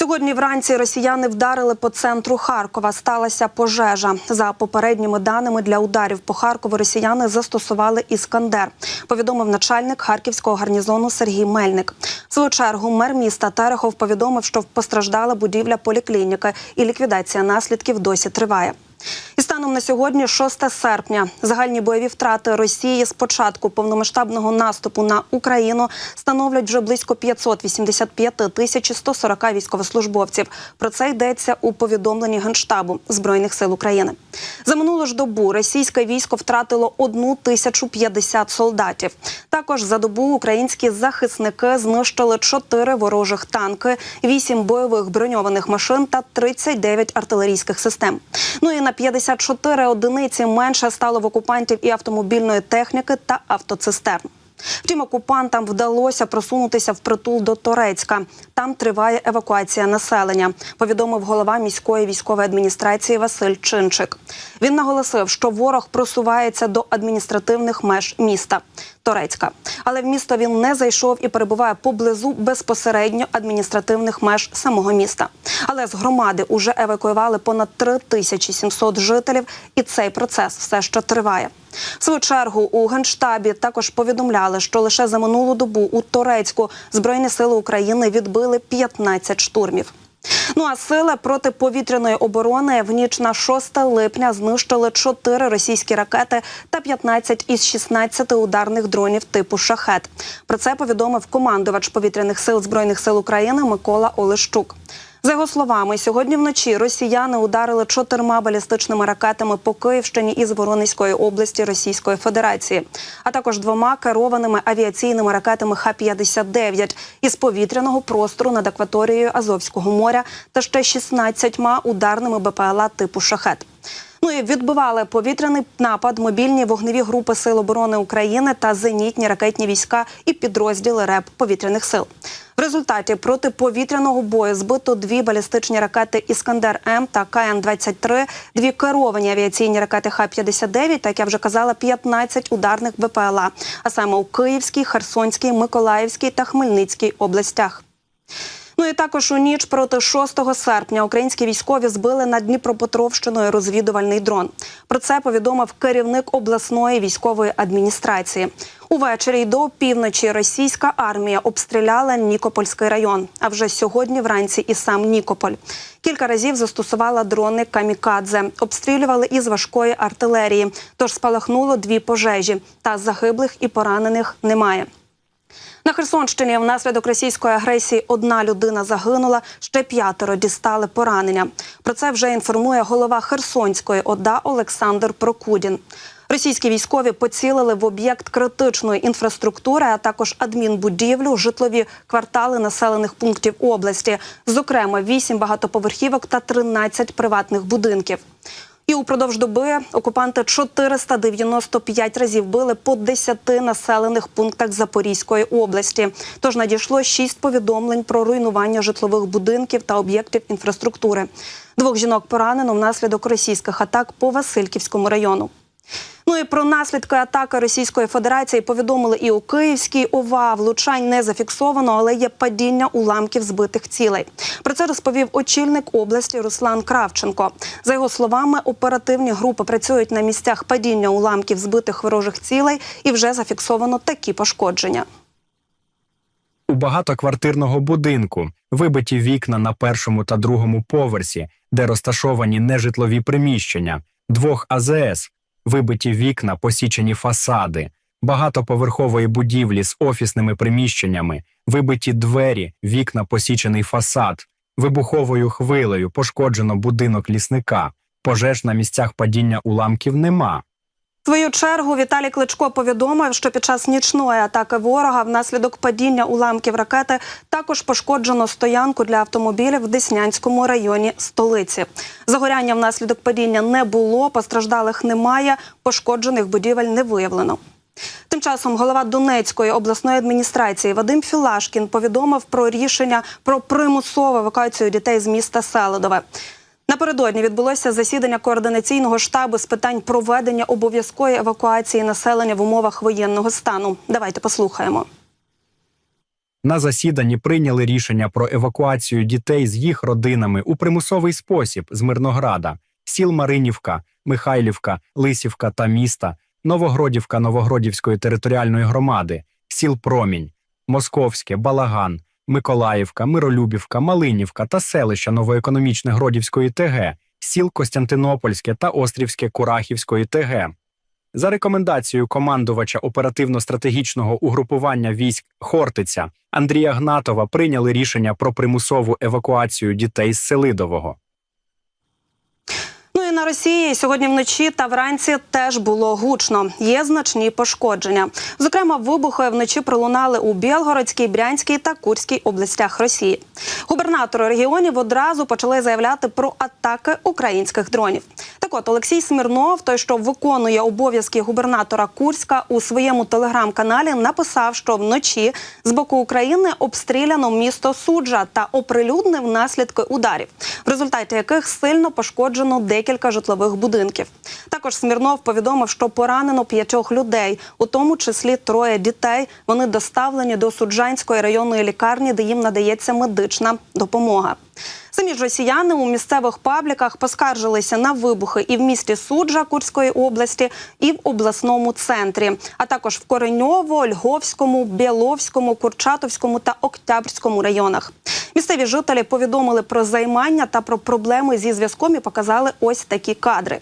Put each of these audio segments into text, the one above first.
Сьогодні вранці росіяни вдарили по центру Харкова. Сталася пожежа. За попередніми даними для ударів по Харкову росіяни застосували іскандер. Повідомив начальник харківського гарнізону Сергій Мельник. В свою чергу мер міста Терехов повідомив, що постраждала будівля поліклініки, і ліквідація наслідків досі триває. І станом на сьогодні, 6 серпня, загальні бойові втрати Росії з початку повномасштабного наступу на Україну становлять вже близько 585 тисяч 140 військовослужбовців. Про це йдеться у повідомленні Генштабу збройних сил України. За минулу ж добу російське військо втратило 1 тисячу 50 солдатів. Також за добу українські захисники знищили 4 ворожих танки, 8 бойових броньованих машин та 39 артилерійських систем. Ну і на 54 одиниці менше стало в окупантів і автомобільної техніки та автоцистерн. Втім, окупантам вдалося просунутися впритул до Торецька. Там триває евакуація населення. Повідомив голова міської військової адміністрації Василь Чинчик. Він наголосив, що ворог просувається до адміністративних меж міста Торецька, але в місто він не зайшов і перебуває поблизу безпосередньо адміністративних меж самого міста. Але з громади уже евакуювали понад 3700 жителів, і цей процес все ще триває. В свою чергу у генштабі також повідомляли, що лише за минулу добу у Торецьку збройні сили України відбили 15 штурмів. Ну а сили протиповітряної оборони в ніч на 6 липня знищили 4 російські ракети та 15 із 16 ударних дронів типу шахет. Про це повідомив командувач повітряних сил збройних сил України Микола Олещук. За його словами, сьогодні вночі росіяни ударили чотирма балістичними ракетами по Київщині із Воронезької області Російської Федерації, а також двома керованими авіаційними ракетами Х-59 із повітряного простору над акваторією Азовського моря та ще 16 ударними БПЛА типу шахет. Ну і відбивали повітряний напад мобільні вогневі групи Сил оборони України та зенітні ракетні війська і підрозділи РЕП повітряних сил. В результаті протиповітряного бою збито дві балістичні ракети Іскандер М та КН-23, дві керовані авіаційні ракети Х-59, та як я вже казала, 15 ударних БПЛА, а саме у Київській, Херсонській, Миколаївській та Хмельницькій областях. Ну і також у ніч проти 6 серпня українські військові збили над Дніпропетровщиною розвідувальний дрон. Про це повідомив керівник обласної військової адміністрації. Увечері й до півночі російська армія обстріляла Нікопольський район. А вже сьогодні вранці і сам Нікополь. Кілька разів застосувала дрони камікадзе, обстрілювали із важкої артилерії. Тож спалахнуло дві пожежі. Та загиблих і поранених немає. На Херсонщині внаслідок російської агресії одна людина загинула, ще п'ятеро дістали поранення. Про це вже інформує голова Херсонської ОДА Олександр Прокудін. Російські військові поцілили в об'єкт критичної інфраструктури, а також адмінбудівлю, житлові квартали населених пунктів області, зокрема 8 багатоповерхівок та 13 приватних будинків. І упродовж доби окупанти 495 разів били по 10 населених пунктах Запорізької області. Тож надійшло 6 повідомлень про руйнування житлових будинків та об'єктів інфраструктури. Двох жінок поранено внаслідок російських атак по Васильківському району. Ну і про наслідки атаки Російської Федерації повідомили і у Київській ОВА. Влучань не зафіксовано, але є падіння уламків збитих цілей. Про це розповів очільник області Руслан Кравченко. За його словами, оперативні групи працюють на місцях падіння уламків збитих ворожих цілей і вже зафіксовано такі пошкодження. У багатоквартирного будинку вибиті вікна на першому та другому поверсі, де розташовані нежитлові приміщення, двох АЗС, вибиті вікна, посічені фасади, багатоповерхової будівлі з офісними приміщеннями, вибиті двері, вікна, посічений фасад, вибуховою хвилею пошкоджено будинок лісника. Пожеж на місцях падіння уламків нема. Свою чергу Віталій Кличко повідомив, що під час нічної атаки ворога внаслідок падіння уламків ракети також пошкоджено стоянку для автомобілів в Деснянському районі столиці. Загоряння внаслідок падіння не було, постраждалих немає, пошкоджених будівель не виявлено. Тим часом голова Донецької обласної адміністрації Вадим Філашкін повідомив про рішення про примусову евакуацію дітей з міста Селидове. Напередодні відбулося засідання координаційного штабу з питань проведення обов'язкової евакуації населення в умовах воєнного стану. Давайте послухаємо. На засіданні прийняли рішення про евакуацію дітей з їх родинами у примусовий спосіб з Мирнограда, сіл Маринівка, Михайлівка, Лисівка та міста, Новогродівка Новогродівської територіальної громади, сіл Промінь, Московське, Балаган, Миколаївка, Миролюбівка, Малинівка та селища Новоекономічне Гродівської ТГ, сіл Костянтинопольське та Острівське Курахівської ТГ. За рекомендацією командувача оперативно-стратегічного угрупування військ Хортиця Андрія Гнатова прийняли рішення про примусову евакуацію дітей з Селидового. І на Росії сьогодні вночі та вранці теж було гучно. Є значні пошкодження. Зокрема, вибухи вночі пролунали у Білгородській, Брянській та Курській областях Росії. Губернатори регіонів одразу почали заявляти про атаки українських дронів. Так от Олексій Смірнов, той, що виконує обов'язки губернатора Курська, у своєму телеграм-каналі написав, що вночі з боку України обстріляно місто Суджа та оприлюднив наслідки ударів, в результаті яких сильно пошкоджено декілька житлових будинків. Також Смірнов повідомив, що поранено п'ятьох людей, у тому числі троє дітей. Вони доставлені до Суджанської районної лікарні, де їм надається медична допомога. Самі ж росіяни у місцевих пабліках поскаржилися на вибухи і в місті Суджа Курської області, і в обласному центрі, а також в Кореньово, Льговському, Біловському, Курчатовському та Октябрському районах. Місцеві жителі повідомили про займання та про проблеми зі зв'язком і показали ось такі кадри.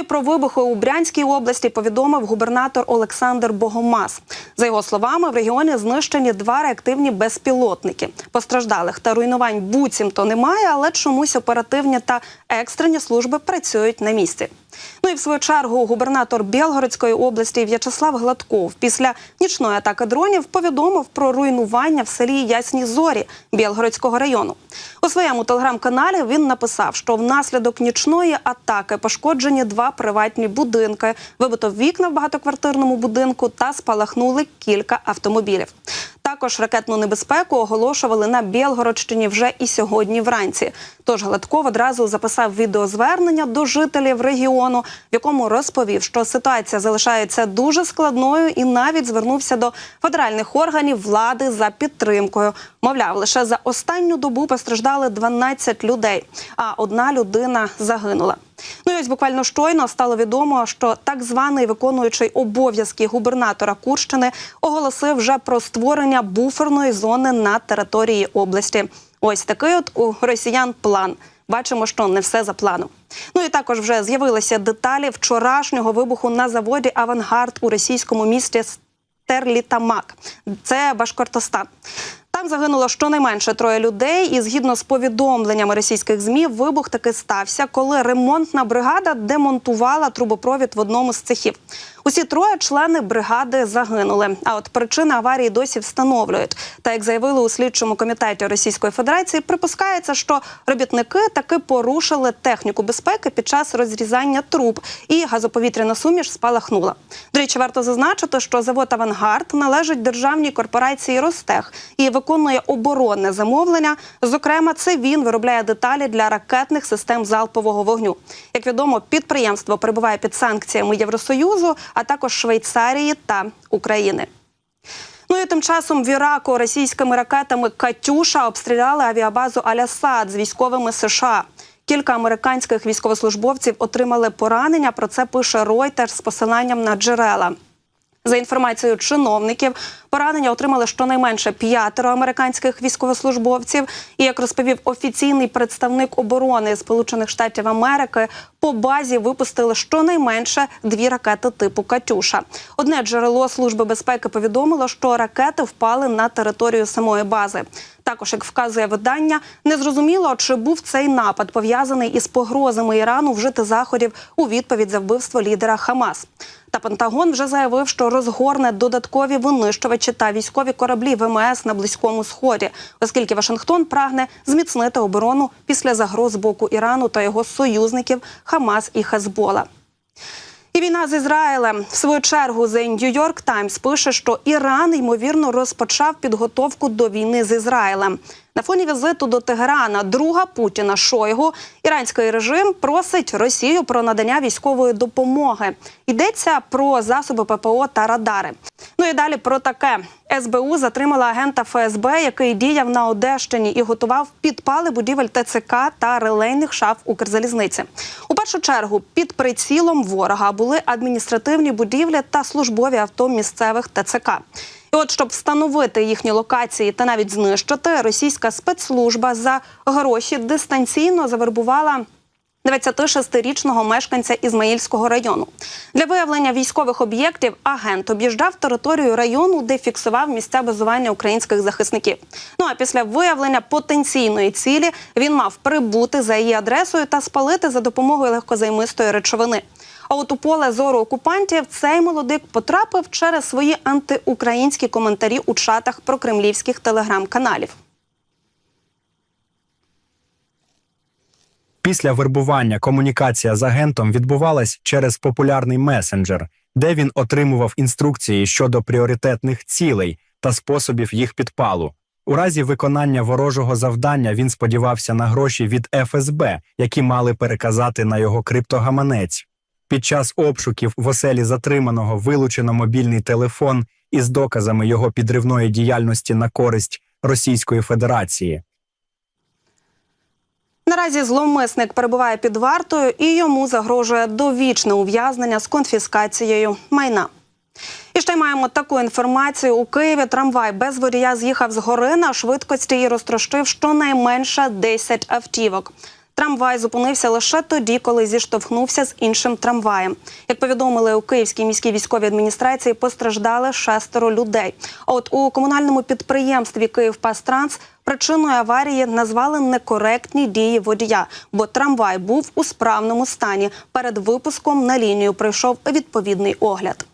І про вибухи у Брянській області повідомив губернатор Олександр Богомаз. За його словами, в регіоні знищені два реактивні безпілотники. Постраждалих та руйнувань буцімто немає, але чомусь оперативні та екстрені служби працюють на місці. Ну і в свою чергу губернатор Білгородської області В'ячеслав Гладков після нічної атаки дронів повідомив про руйнування в селі Ясні Зорі Білгородського району. У своєму телеграм-каналі він написав, що внаслідок нічної атаки пошкоджені два приватні будинки, вибито вікна в багатоквартирному будинку та спалахнули кілька автомобілів. Також ракетну небезпеку оголошували на Білгородщині вже і сьогодні вранці. Тож Гладков одразу записав відеозвернення до жителів регіону, в якому розповів, що ситуація залишається дуже складною, і навіть звернувся до федеральних органів влади за підтримкою. Мовляв, лише за останню добу постраждали 12 людей, а одна людина загинула. Ну і ось буквально щойно стало відомо, що так званий виконуючий обов'язки губернатора Курщини оголосив вже про створення буферної зони на території області. Ось такий от у росіян план. Бачимо, що не все за планом. Ну і також вже з'явилися деталі вчорашнього вибуху на заводі Авангард у російському місті Стерлітамак. Це Башкортостан. Там загинуло щонайменше троє людей, і згідно з повідомленнями російських змі, вибух таки стався, коли ремонтна бригада демонтувала трубопровід в одному з цехів. Усі троє члени бригади загинули. А от причини аварії досі встановлюють. Та як заявили у слідчому комітеті Російської Федерації, припускається, що робітники таки порушили техніку безпеки під час розрізання труб, і газоповітряна суміш спалахнула. До речі, варто зазначити, що завод Авангард належить державній корпорації Ростех і виконує оборонне замовлення. Зокрема, це він виробляє деталі для ракетних систем залпового вогню. Як відомо, підприємство перебуває під санкціями Євросоюзу, а також Швейцарії та України. Ну і тим часом в Іраку російськими ракетами Катюша обстріляли авіабазу Алясад з військовими США. Кілька американських військовослужбовців отримали поранення. Про це пише Reuters з посиланням на джерела. За інформацією чиновників, поранення отримали щонайменше п'ятеро американських військовослужбовців. І як розповів офіційний представник оборони Сполучених Штатів Америки, по базі випустили щонайменше дві ракети типу Катюша. Одне джерело служби безпеки повідомило, що ракети впали на територію самої бази. Також, як вказує видання, незрозуміло, чи був цей напад пов'язаний із погрозами Ірану вжити заходів у відповідь за вбивство лідера Хамас. Та Пентагон вже заявив, що розгорне додаткові винищувачі та військові кораблі ВМС на близькому сході, оскільки Вашингтон прагне зміцнити оборону після загроз боку Ірану та його союзників Хамас і Хезбола. І війна з Ізраїлем в свою чергу The New York Times пише, що Іран ймовірно розпочав підготовку до війни з Ізраїлем. На фоні візиту до Тегерана друга Путіна Шойгу іранський режим просить Росію про надання військової допомоги. Йдеться про засоби ППО та радари. Ну і далі про таке. СБУ затримала агента ФСБ, який діяв на Одещині і готував підпали будівель ТЦК та релейних шаф Укрзалізниці. У першу чергу під прицілом ворога були адміністративні будівлі та службові авто місцевих ТЦК. І от щоб встановити їхні локації та навіть знищити, російська спецслужба за гроші дистанційно завербувала 26-річного мешканця Ізмаїльського району. Для виявлення військових об'єктів агент об'їжджав територію району, де фіксував місця базування українських захисників. Ну а після виявлення потенційної цілі він мав прибути за її адресою та спалити за допомогою легкозаймистої речовини. А от у поле зору окупантів цей молодик потрапив через свої антиукраїнські коментарі у чатах про кремлівських телеграм-каналів. Після вербування комунікація з агентом відбувалась через популярний месенджер, де він отримував інструкції щодо пріоритетних цілей та способів їх підпалу. У разі виконання ворожого завдання він сподівався на гроші від ФСБ, які мали переказати на його криптогаманець. Під час обшуків в оселі затриманого вилучено мобільний телефон із доказами його підривної діяльності на користь Російської Федерації. Наразі зловмисник перебуває під вартою і йому загрожує довічне ув'язнення з конфіскацією майна. І ще й маємо таку інформацію. У Києві трамвай без водія з'їхав з гори на швидкості і розтрощив щонайменше 10 автівок. Трамвай зупинився лише тоді, коли зіштовхнувся з іншим трамваєм. Як повідомили у Київській міській військовій адміністрації, постраждали шестеро людей. От у комунальному підприємстві «Київпастранс» причиною аварії назвали некоректні дії водія, бо трамвай був у справному стані. Перед випуском на лінію пройшов відповідний огляд.